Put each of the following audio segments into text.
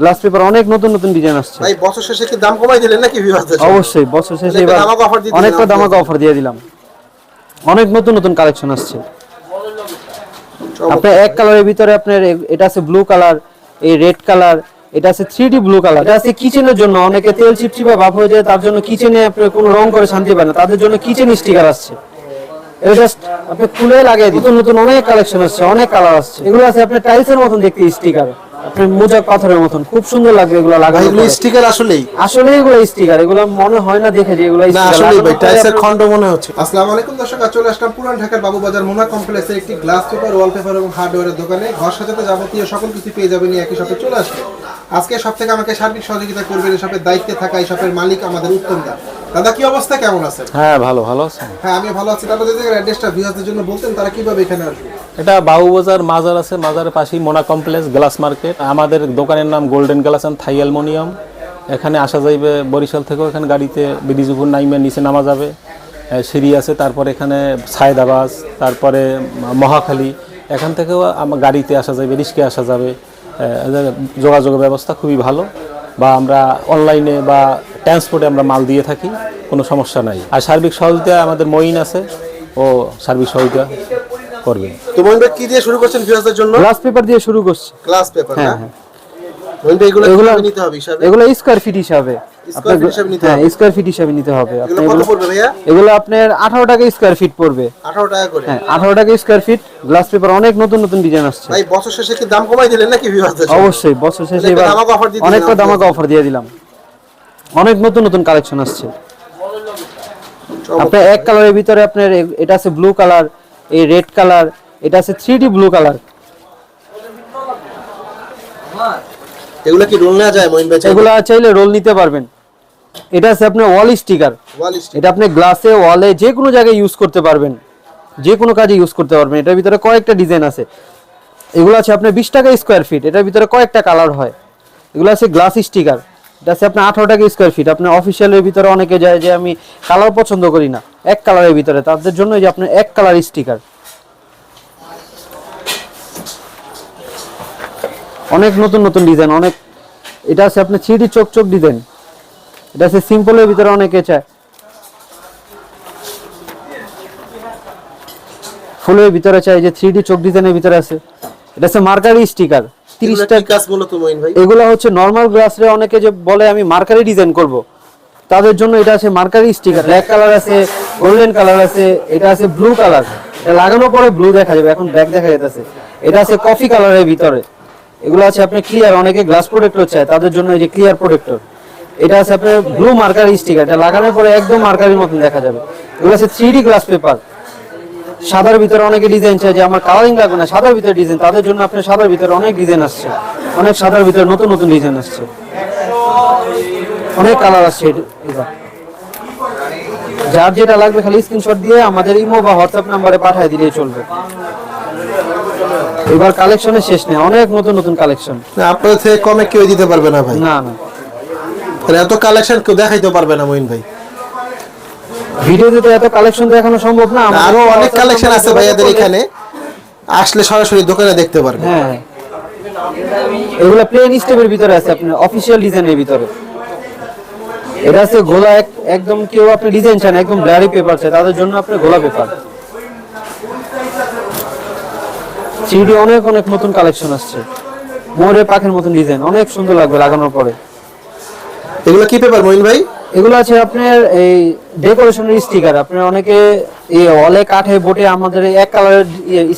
Glass paper অনেক নতুন নতুন ডিজাইন আসছে। ভাই বছর শেষে কি দাম কমাই দিলেন নাকি ভিউয়ারদের অবশ্যই বছর শেষে এবার অনেকটা। দামাকা অফার দিয়ে দিলাম। অনেক নতুন নতুন কালেকশন আসছে। আপনার এক কালারের ভিতরে আপনার এটা আছে ব্লু কালার এই রেড কালার এটা আছে থ্রি ডি ব্লু কালার এটা আছে কিচেনের জন্য। অনেকে তেল চিপচিপা ভাব হয়ে যায় তার জন্য কিচেনে আপনি কোনো রং করে শান্তি পায় না। তাদের জন্য কিচেন স্টিকার আসছে। এটা জাস্ট আপনি খুলে লাগিয়ে দিন। নতুন অনেক কালেকশন আসছে অনেক কালার আসছে। এগুলো আছে আপনার টাইলসের মতন দেখতে স্টিকার আপনি মোজাক পাথরের মতন খুব সুন্দর লাগবে এগুলো লাগানো এগুলো স্টিকার আসলেই। আসলে এগুলো স্টিকার এগুলো মনে হয় না দেখে যে এগুলো না। আসলেই ভাই টাইসের খন্ড মনে হচ্ছে। আসসালামু আলাইকুম দর্শক আজ চলে আসলাম পুরান ঢাকার বাবুবাজার মোনা কমপ্লেক্সের একটি গ্লাস পেপার ওয়ালপেপার এবং হার্ডওয়্যারের দোকানে। ঘর সাজাতে যাবতীয় সকল কিছু পেয়ে যাবেন একই শপে চলে আসবে। আজকে সব থেকে আমাকে সার্বিক সহযোগিতা করবেন এই শপের দায়িত্বে থাকা এই শপের মালিক আমাদের উত্তম দা। দাদা কি অবস্থা? কেমন আছে হ্যাঁ ভালো ভালো আছে হ্যাঁ আমি ভালো আছি। দাদা যদি অ্যাড্রেসটা ভিউয়ারদের জন্য বলতেন তারা কীভাবে এখানে আসবে? এটা বাবুবাজার মাজার আছে, মাজারের পাশেই মোনা কমপ্লেক্স, গ্লাস মার্কেট। আমাদের দোকানের নাম golden glass and Thai aluminium. এখানে আসা যাইবে বরিশাল থেকেও, এখানে গাড়িতে ব্রিজপুর নাইমে নিচে নামা যাবে। সিঁড়ি আছে, তারপরে এখানে সায়দাবাস তারপরে মহাখালী। এখান থেকেও আমার গাড়িতে আসা যাবে রিস্কে আসা যাবে। যোগাযোগের ব্যবস্থা খুবই ভালো। বা আমরা অনলাইনে বা ট্রান্সপোর্টে আমরা মাল দিয়ে থাকি, কোনো সমস্যা নাই। আর সার্বিক সহযোগিতা আমাদের মইন আছে, ও সার্বিক সহযোগিতা। করবে। তো কি দিয়ে শুরু করছেন ভিউয়ারদের জন্য? গ্লাস পেপার দিয়ে শুরু করছি। গ্লাস পেপার হ্যাঁ, হ্যাঁ। এগুলো এগুলো- নিতে হবে হিসাবে? এগুলো স্কোয়ার ফিট হিসাবে। হ্যাঁ। স্কোয়ার ফিট হিসাবে নিতে হবে। আপনি এগুলো কত পড়বে ভাইয়া? এগুলো আপনার আঠারো টাকা স্কোয়ার ফিট পড়বে। আঠারো টাকা করে। হ্যাঁ আঠারো টাকা স্কোয়ার ফিট গ্লাস পেপার অনেক নতুন নতুন ডিজাইন আসছে। ভাই বছর শেষে কি দাম কমাই দিলেন নাকি অবশ্যই বছর শেষে অনেকটা। দামাকা অফার দিয়ে দিলাম। অনেক নতুন নতুন কালেকশন আসছে। আপনার এক কালারের ভিতরে আপনার এটা আছে ব্লু কালার এই রেড কালার এটা আছে থ্রি ডি ব্লু কালার এগুলো কি রোল নেওয়া যায় মহিন ভাই? এগুলো চাইলে রোল নিতে পারবেন। এটা আছে আপনার ওয়াল স্টিকার এটা আপনি গ্লাসে ওয়ালে যে কোনো জায়গায় ইউজ করতে পারবেন। যে কোনো কাজে ইউজ করতে পারবেন। এটার ভিতরে কয়েকটা ডিজাইন আছে। এগুলো আছে আপনার বিশ টাকা স্কোয়ার ফিট এটার ভিতরে কয়েকটা কালার হয়। এগুলো আছে গ্লাস স্টিকার এটা আছে আপনার আঠারো টাকা স্কোয়ার ফিট আপনার অফিসিয়ালের ভিতরে অনেকে যায় যে আমি কালার পছন্দ করি না। এক কালারের ভিতরে তাদের জন্য এই যে আপনার এক কালার স্টিকার। অনেক নতুন নতুন ডিজাইন অনেক এটা আছে আপনার থ্রি চোখ চোখ ডিজাইন। এটা আছে সিম্পলের ভিতরে অনেকে চায় ফুলের ভিতরে চাই যে থ্রি ডি চোখ ডিজাইনের ভিতরে আছে। এটা আছে মার্কারি স্টিকার তিরিশটা এগুলো হচ্ছে নর্মাল গ্লাসে অনেকে যে বলে আমি মার্কারি ডিজাইন করব। তাদের জন্য এটা আছে মার্কারি স্টিকার। ব্ল্যাক কালার আছে গোল্ডেন কালার আছে, এটা আছে ব্লু কালার এটা লাগানোর পরে ব্লু দেখা যাবে, এখন ব্ল্যাক দেখা যাচ্ছে এটা আছে কফি কালারের ভিতরে। এগুলো আছে আপনি ক্লিয়ার অনেকে গ্লাস প্রোটেক্টর চায়, তাদের জন্য এই যে ক্লিয়ার প্রোটেক্টর এটা আছে আপনার ব্লু মার্কারি স্টিকার। এটা লাগানোর পরে একদম মার্কারির মতন দেখা যাবে। এগুলো আছে থ্রি গ্লাস পেপার সাদার ভিতরে অনেকে ডিজাইন চাই যে আমার কালারিং লাগবে না, সাদার ভিতরে ডিজাইন তাদের জন্য আপনার সাদার ভিতরে অনেক ডিজাইন আসছে। অনেক সাদার ভিতরে নতুন নতুন ডিজাইন আসছে। অনেক কালার এবার যার যেটা লাগবে খালি স্ক্রিনশট দিয়ে আমাদের ইমো বা হোয়াটসঅ্যাপ নাম্বারে পাঠিয়ে দিলেই চলবে। এবার কালেকশনের শেষ নেই অনেক নতুন নতুন কালেকশন না, আপনাদের থেকে কমে কেউ দিতে পারবে না ভাই। না না। এত কালেকশন কেউ দেখাইতে পারবে না মহিন ভাই। ভিডিওতে তো এত কালেকশন দেখানো সম্ভব না আরও অনেক কালেকশন আছে ভাইয়াদের এখানে। আসলে সরাসরি দোকানে দেখতে পারবে। হ্যাঁ। এগুলো প্লেন স্টেপের ভিতরে আছে আপনার অফিসিয়াল ডিজাইনের ভিতরে। এটা আছে গোলা একদম কেউ আপনি ডিজাইন চান একদম ব্লারি পেপার চাই তাদের জন্য আপনার গোলা পেপার সিডি অনেক অনেক নতুন কালেকশন আসছে। মোরে পাখির মতন ডিজাইন অনেক সুন্দর লাগবে লাগানোর পরে। এগুলো কি পেপার মহিন ভাই? এগুলো আছে আপনার এই ডেকোরেশনের স্টিকার আপনার অনেকে এই ওয়ালে কাঠে বোটে আমাদের এক কালারের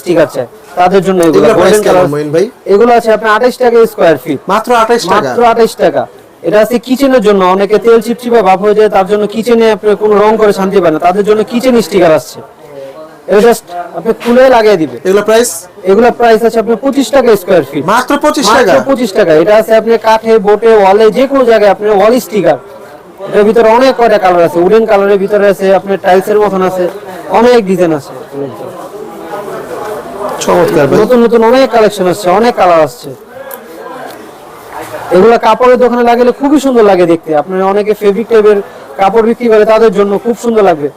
স্টিকার চাই তাদের জন্য এগুলো গোল্ডেন কালার মহিন ভাই? এগুলো আছে আপনার আঠাশ টাকা স্কোয়ার ফিট মাত্র আঠাইশ টাকা? মাত্র আঠাশ টাকা। এটা আছে কিচেনের জন্য। অনেকে তেল চিপচিপা ভাব হয়ে যায় তার জন্য কিচেনে আপনি কোনো রং করে শান্তি পায় না। তাদের জন্য কিচেন স্টিকার আসছে। এটা জাস্ট আপনি খুলে লাগিয়ে দিবে। এগুলো প্রাইস এগুলো প্রাইস আছে টাকা স্কোয়ার ফিট মাত্র পঁচিশ টাকা? মাত্র পঁচিশ টাকা। এটা আছে আপনি কাঠে বোটে ওয়ালে যে কোনো জায়গায় ওয়াল স্টিকার ভিতরে অনেক কয়টা কালার আছে। উডেন কালারের ভিতরে আছে আপনার টাইলসের মতন আছে। অনেক ডিজাইন আছে। চমৎকার নতুন নতুন অনেক কালেকশন আসছে অনেক কালার আসছে। এগুলো কাপড়ের দোকানে লাগলে খুবই সুন্দর লাগে দেখতে। আপনার অনেকে ফেব্রিক টাইপের কাপড় বিক্রি করে তাদের জন্য খুব সুন্দর লাগবে।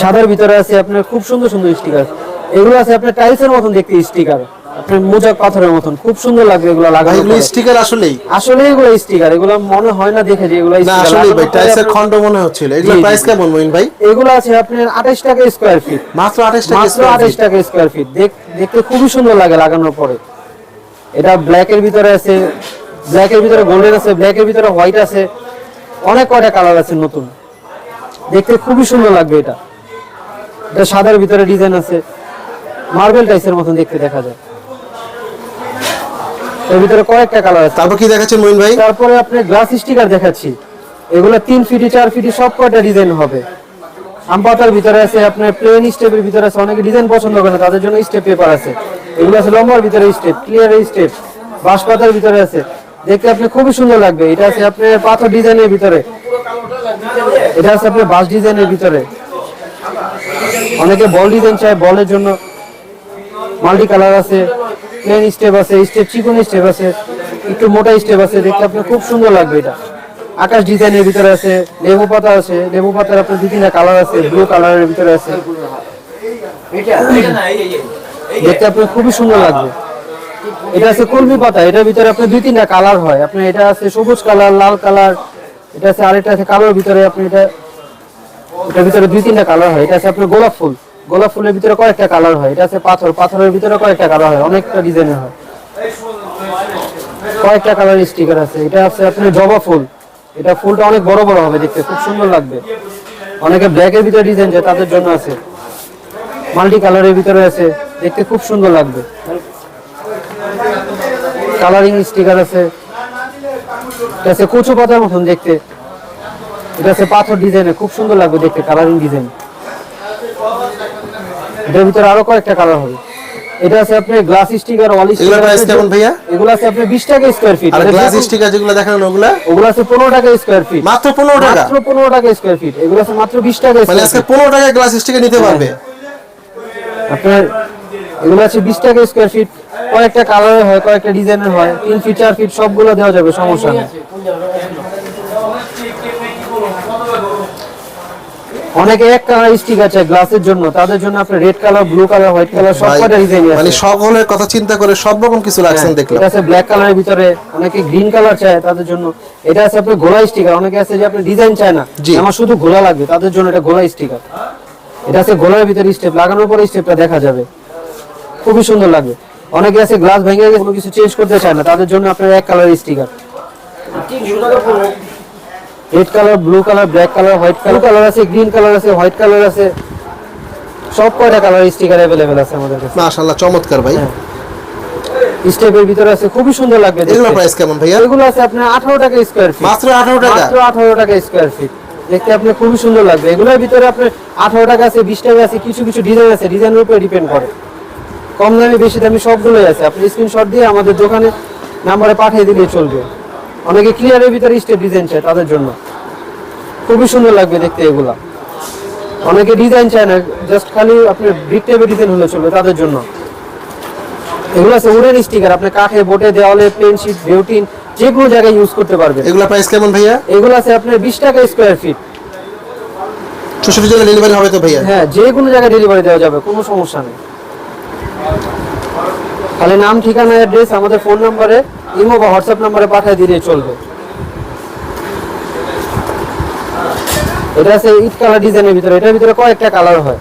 সাদার ভিতরে আছে আপনার খুব সুন্দর সুন্দর স্টিকার এগুলো আছে আপনার টাইলসের মতন দেখতে স্টিকার আপনার মোজাক পাথরের মতন খুব সুন্দর লাগবে এগুলো লাগানো এগুলো স্টিকার আসলেই? আসলে এগুলো স্টিকার এগুলো মনে হয় না দেখে যে এগুলো না। আসলেই ভাই খন্ড মনে হচ্ছিল। এগুলো প্রাইস কেমন মইন ভাই? এগুলো আছে আপনার আঠাশ টাকা স্কোয়ার ফিট মাত্র আঠাশ টাকা মাত্র square আঠাশ feet। টাকা স্কোয়ার ফিট দেখতে খুবই সুন্দর লাগে লাগানোর পরে। এটা ব্ল্যাক এর ভিতরে আছে ব্ল্যাক এর ভিতরে গোল্ডেন আছে ব্ল্যাক এর ভিতরে হোয়াইট আছে অনেক কয়টা কালার আছে নতুন। দেখতে খুবই সুন্দর লাগবে এটা। এটা সাদার ভিতরে ডিজাইন আছে মার্বেল টাইসের মতন দেখতে দেখা যায়। এর ভিতরে কয়েকটা কালার আছে। তারপর কি দেখাচ্ছেন মইন ভাই? তারপরে আপনি গ্লাস স্টিকার দেখাচ্ছি। এগুলো তিন ফিটি চার ফিটি সব কয়টা ডিজাইন হবে। আমপাতার ভিতরে আছে আপনার প্লেন স্টেপের ভিতরে আছে অনেকে ডিজাইন পছন্দ করে না তাদের জন্য স্টেপ পেপার আছে। এগুলো আছে লম্বার ভিতরে স্টেপ ক্লিয়ার স্টেপ ভিতরে আছে। দেখতে খুবই সুন্দর লাগবে। এটা আছে আপনার পাথর ডিজাইনের ভিতরে। এটা আছে আপনার ডিজাইনের ভিতরে। অনেকে বল ডিজাইন চায় বলের জন্য। মাল্টি কালার আছে প্লেন স্টেপ আছে স্টেপ চিকন স্টেপ আছে, একটু মোটা স্টেপ আছে, দেখতে আপনার খুব সুন্দর লাগবে এটা। আকাশ ডিজাইনের ভিতরে আছে, লেবু পাতা আছে, লেবু পাতার আপনার দুই তিনটা কালার আছে ব্লু কালারের ভিতরে আছে। দেখতে আপনার খুবই সুন্দর লাগবে। এটা আছে কলমি পাতা এটার ভিতরে আপনার দুই তিনটা কালার হয়। আপনার এটা আছে সবুজ কালার লাল কালার এটা আছে আরেকটা আছে কালোর ভিতরে আপনি এটা এটার ভিতরে দুই তিনটা কালার হয়। এটা আছে আপনার গোলাপ ফুল গোলাপ ফুলের ভিতরে কয়েকটা কালার হয়। এটা আছে পাথর পাথরের ভিতরে কয়েকটা কালার হয় অনেকটা ডিজাইনের হয়। কয়েকটা কালার স্টিকার আছে। এটা আছে আপনার জবা ফুল। এটা ফুলটা অনেক বড় বড় হবে দেখতে খুব সুন্দর লাগবে। অনেকে ব্ল্যাক এর ভিতরে ডিজাইন যায় তাদের জন্য আছে। মাল্টি কালারের ভিতরে আছে। দেখতে খুব সুন্দর লাগবে। কালারিং স্টিকার আছে। এটা আছে কচু পাতার মতন দেখতে। এটা আছে পাথর ডিজাইনে খুব সুন্দর লাগবে দেখতে কালারিং ডিজাইন এটার ভিতরে আরও কয়েকটা কালার হবে। এটা আছে আপনার গ্লাস স্টিকার এগুলো স্টিকার প্রাইস কেমন ভাইয়া? এগুলো আছে আপনার 20 টাকা স্কয়ার ফিট আর গ্লাস স্টিকার যেগুলো দেখানো ওগুলা? ওগুলো আছে 15 টাকা স্কয়ার ফিট মাত্র পনেরো টাকা? মাত্র 15 টাকা স্কয়ার ফিট এগুলো আছে মাত্র 20 টাকা মানে আজকে ফিট পনেরো টাকায় গ্লাস স্টিকার নিতে পারবে। আপনার এগুলো আছে 20 টাকা স্কয়ার ফিট কয়েকটা কালারের হয় কয়েকটা ডিজাইনের হয় 3 ফিট 4 ফিট সবগুলো দেওয়া যাবে সমস্যা নেই। অনেকে এক কালার স্টিক আছে গ্লাসের জন্য তাদের জন্য আপনি red colour blue colour white colour সব কয়টা ডিজাইন আছে। মানে সকলের কথা চিন্তা করে সব রকম কিছু রাখছেন দেখলাম। এটা আছে ব্ল্যাক কালারের ভিতরে অনেকে গ্রিন কালার চায় তাদের জন্য। এটা আছে আপনার গোলা স্টিকার অনেকে আছে যে আপনি ডিজাইন চায় না। আমার শুধু গোলা লাগবে তাদের জন্য এটা গোলা স্টিকার এটা আছে গোলার ভিতরে স্টেপ লাগানোর পরে স্টেপটা দেখা যাবে। খুবই সুন্দর লাগবে। অনেকে আছে গ্লাস ভেঙে গেছে কোনো কিছু চেঞ্জ করতে চায় না তাদের জন্য আপনার এক colour sticker red colour blue colour black colour white colour colour আছে গ্রিন কালার আছে হোয়াইট কালার আছে। সব কয়টা কালার স্টিকার অ্যাভেলেবেল আছে আমাদের কাছে? মাশাআল্লাহ চমৎকার ভাই। হ্যাঁ। স্টেপের ভিতরে আছে খুবই সুন্দর লাগবে। এগুলো প্রাইস কেমন ভাইয়া? এগুলো আছে আপনার আঠারো টাকা স্কোয়ার ফিট মাত্র আঠারো টাকা? মাত্র আঠারো টাকা স্কোয়ার ফিট দেখতে আপনার খুবই সুন্দর লাগবে। এগুলোর ভিতরে আপনার আঠারো টাকা আছে, বিশ টাকা আছে, কিছু কিছু ডিজাইন আছে ডিজাইনের উপরে ডিপেন্ড করে। কম দামি, বেশি দামি সবগুলোই আছে। আপনি স্ক্রিনশট দিয়ে আমাদের দোকানে নাম্বারে পাঠিয়ে দিলে চলবে। অনেকে ক্লিয়ারের ভিতরে স্টেপ ডিজাইন চায় তাদের জন্য। খুবই সুন্দর লাগবে দেখতে এগুলা। অনেকে ডিজাইন চায় না জাস্ট খালি আপনার ব্রিক টাইপের ডিজাইন হলে চলবে তাদের জন্য। এগুলো আছে উডেন স্টিকার আপনি কাঠে বোটে দেওয়ালে প্লেন শিট বিউটিন যে কোনো জায়গায় ইউজ করতে পারবেন। এগুলো প্রাইস কেমন ভাইয়া? এগুলো আছে আপনার বিশ টাকা স্কোয়ার ফিট চৌষট্টি জেলা ডেলিভারি হবে তো ভাইয়া? হ্যাঁ যে কোনো জায়গায় ডেলিভারি দেওয়া যাবে কোনো সমস্যা নেই। খালি নাম ঠিকানা অ্যাড্রেস আমাদের ফোন নাম্বারে ইমো বা হোয়াটসঅ্যাপ নাম্বারে পাঠিয়ে দিলে চলবে। এটা আছে ইট কালার ডিজাইনের ভিতরে এটার ভিতরে কয়েকটা কালার হয়।